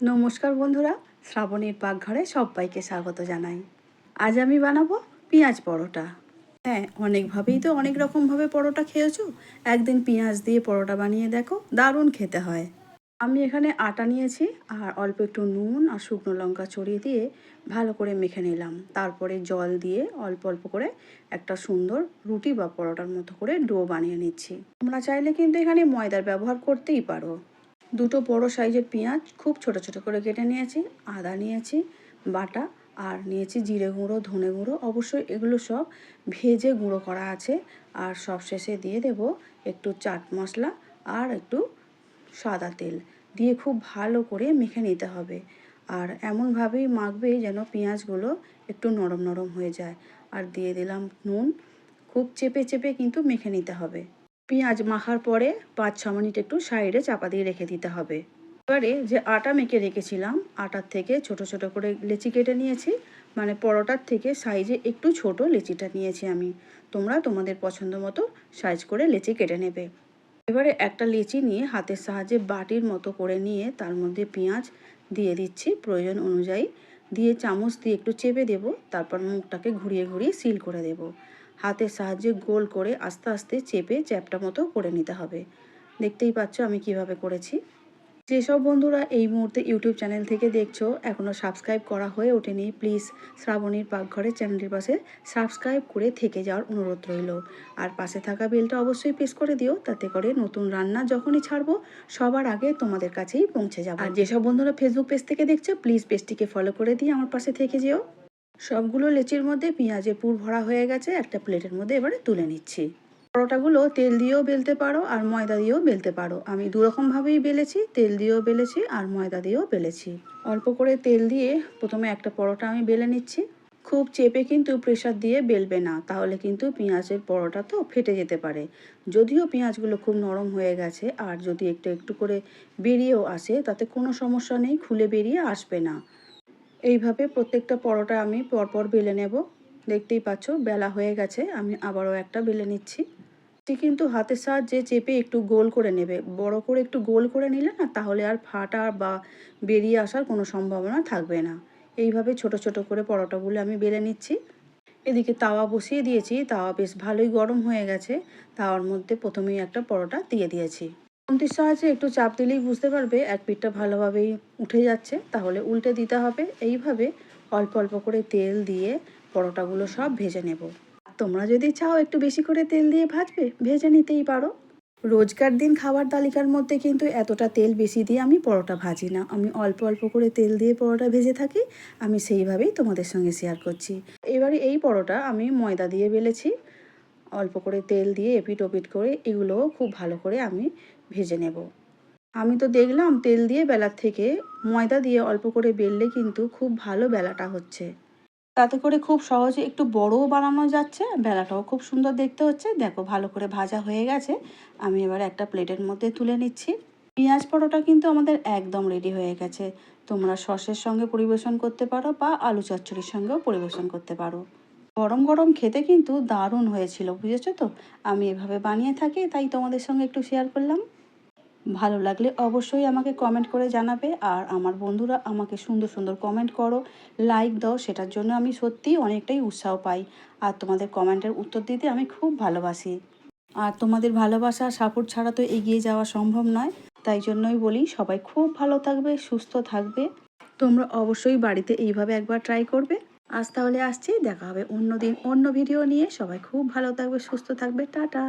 নমস্কার বন্ধুরা, শ্রাবণীর পাকঘরে সবাইকে স্বাগত জানাই। আজ আমি বানাবো পেঁয়াজ পরোটা। হ্যাঁ অনেকভাবেই তো অনেক রকমভাবে পরোটা খেয়েছো। একদিন পেঁয়াজ দিয়ে পরোটা বানিয়ে দেখো, দারুণ খেতে হয়। আমি এখানে আটা নিয়েছি, আর অল্প একটু নুন আর শুকনো লঙ্কা ছড়িয়ে দিয়ে ভালো করে মেখে নিলাম। তারপরে জল দিয়ে অল্প অল্প করে একটা সুন্দর রুটি বা পরোটার মতো করে ডো বানিয়ে নিচ্ছি। তোমরা চাইলে কিন্তু এখানে ময়দার ব্যবহার করতেই পারো। দুটো বড় সাইজের পেঁয়াজ খুব ছোট ছোট করে কেটে নিয়েছি, আদা নিয়েছি, বাটা, আর নিয়েছি জিরে গুঁড়ো, ধনে গুঁড়ো। অবশ্যই এগুলো সব ভেজে গুঁড়ো করা আছে, আর সব শেষে দিয়ে দেব একটু চাট মশলা আর একটু সাদা তেল। দিয়ে খুব ভালো করে মেখে নিতে হবে। আর এমনভাবেই মাখবে যেন পেঁয়াজগুলো একটু নরম নরম হয়ে যায়। আর দিয়ে দিলাম নুন। খুব চেপে চেপে কিন্তু মেখে নিতে হবে। পেঁয়াজ মাখার পরে পাঁচ, ছ মিনিট একটু সাইডে চাপা দিয়ে রেখে দিতে হবে। এবারে যে আটা মেখে রেখেছিলাম, আটার থেকে ছোট ছোট করে লেচি কেটে নিয়েছি। মানে পরোটার থেকে সাইজে একটু ছোট লেচিটা নিয়েছি আমি। তোমরা তোমাদের পছন্দ মতো সাইজ করে লেচি কেটে নেবে। এবারে একটা লেচি নিয়ে হাতের সাহায্যে বাটির মতো করে নিয়ে তার মধ্যে পেঁয়াজ দিয়ে দিচ্ছি প্রয়োজন অনুযায়ী। দিয়ে চামচ দিয়ে একটু চেপে দেব, তারপর মুখটাকে ঘুরিয়ে ঘুরিয়ে সিল করে দেব। হাতের সাহায্যে গোল করে আস্তে আস্তে চেপে চ্যাপটা মতো করে নিতে হবে। দেখতেই পাচ্ছ আমি কীভাবে করেছি। যেসব বন্ধুরা এই মুহূর্তে ইউটিউব চ্যানেল থেকে দেখছ এখনও সাবস্ক্রাইব করা হয়ে ওঠেনি, প্লিজ শ্রাবণীর পাকঘরের চ্যানেলটির পাশে সাবস্ক্রাইব করে থেকে যাওয়ার অনুরোধ রইল। আর পাশে থাকা বেলটা অবশ্যই প্রেস করে দিও, তাতে করে নতুন রান্না যখনই ছাড়বো, সবার আগে তোমাদের কাছেই পৌঁছে যাব। আর যেসব বন্ধুরা ফেসবুক পেজ থেকে দেখছ, প্লিজ পেজটিকে ফলো করে দিয়ে আমার পাশে থেকে যেও। সবগুলো লেচির মধ্যে পেঁয়াজের পুর ভরা হয়ে গেছে, একটা প্লেটের মধ্যে এবারে তুলে নিচ্ছি। পরোটাগুলো তেল দিয়েও বেলতে পারো আর ময়দা দিয়েও বেলতে পারো। আমি দুরকমভাবেই বেলেছি, তেল দিয়েও বেলেছি আর ময়দা দিয়েও বেলেছি। অল্প করে তেল দিয়ে প্রথমে একটা পরোটা আমি বেলে নিচ্ছি। খুব চেপে কিন্তু প্রেশার দিয়ে বেলবে না, তাহলে কিন্তু পেঁয়াজের পরোটা তো ফেটে যেতে পারে। যদিও পেঁয়াজগুলো খুব নরম হয়ে গেছে আর যদি একটু একটু করে বেরিয়েও আসে, তাতে কোনো সমস্যা নেই, খুলে বেরিয়ে আসবে না। এইভাবে প্রত্যেকটা পরোটা আমি পরপর বেলে নেব। দেখতেই পাচ্ছ, বেলা হয়ে গেছে, আমি আবারও একটা বেলে নিচ্ছি। কিন্তু হাতের সাহায্যে চেপে একটু গোল করে নেবে। বড় করে একটু গোল করে নিলে না, তাহলে আর ফাটা বা বেরিয়ে আসার কোনো সম্ভাবনা থাকবে না। এইভাবে ছোট ছোট করে পরোটাগুলো আমি বেলে নিচ্ছি। এদিকে তাওয়া বসিয়ে দিয়েছি, তাওয়া বেশ ভালোই গরম হয়ে গেছে। তাওয়ার মধ্যে প্রথমেই একটা পরোটা দিয়ে দিয়েছি। খুন্তির সাহায্যে একটু চাপ দিলেই বুঝতে পারবে এক পিঠটা ভালোভাবেই উঠে যাচ্ছে। তাহলে উল্টে দিতে হবে। এইভাবে অল্প অল্প করে তেল দিয়ে পরোটাগুলো সব ভেজে নেব। তোমরা যদি চাও একটু বেশি করে তেল দিয়ে ভাজবে, ভেজে নিতেই পারো। রোজকার দিন খাবার তালিকার মধ্যে কিন্তু এতটা তেল বেশি দিয়ে আমি পরোটা ভাজি না। আমি অল্প অল্প করে তেল দিয়ে পরোটা ভেজে থাকি। আমি সেইভাবেই তোমাদের সঙ্গে শেয়ার করছি। এবারে এই পরোটা আমি ময়দা দিয়ে বেলেছি। অল্প করে তেল দিয়ে এপিট ওপিট করে এগুলোও খুব ভালো করে আমি ভেজে নেব। আমি তো দেখলাম তেল দিয়ে বেলার থেকে ময়দা দিয়ে অল্প করে বেললে কিন্তু খুব ভালো বেলাটা হচ্ছে। তাতে করে খুব সহজে একটু বড়ও বানানো যাচ্ছে, বেলাটাও খুব সুন্দর দেখতে হচ্ছে। দেখো ভালো করে ভাজা হয়ে গেছে। আমি এবার একটা প্লেটের মধ্যে তুলে নিচ্ছি। পেঁয়াজ পরোটা কিন্তু আমাদের একদম রেডি হয়ে গেছে। তোমরা সসের সঙ্গে পরিবেশন করতে পারো বা আলু চচ্চড়ির সঙ্গেও পরিবেশন করতে পারো। গরম গরম খেতে কিন্তু দারুণ হয়েছিল, বুঝেছ তো? আমি এভাবে বানিয়ে থাকি, তাই তোমাদের সঙ্গে একটু শেয়ার করলাম। ভালো লাগলে অবশ্যই আমাকে কমেন্ট করে জানাবে আর আমার বন্ধুরা আমাকে সুন্দর সুন্দর কমেন্ট করো লাইক দাও, সেটার জন্য আমি সত্যিই অনেকটাই উৎসাহ পাই। আর তোমাদের কমেন্টের উত্তর দিতে আমি খুব ভালোবাসি। আর তোমাদের ভালোবাসা সাপোর্ট ছাড়া তো এগিয়ে যাওয়া সম্ভব নয়, তাই জন্যই বলি সবাই খুব ভালো থাকবে, সুস্থ থাকবে। তোমরা অবশ্যই বাড়িতে এইভাবে একবার ট্রাই করবে। আজ তাহলে আসছি, দেখা হবে অন্য দিন অন্য ভিডিও নিয়ে। সবাই খুব ভালো থাকবে, সুস্থ থাকবে, টাটা।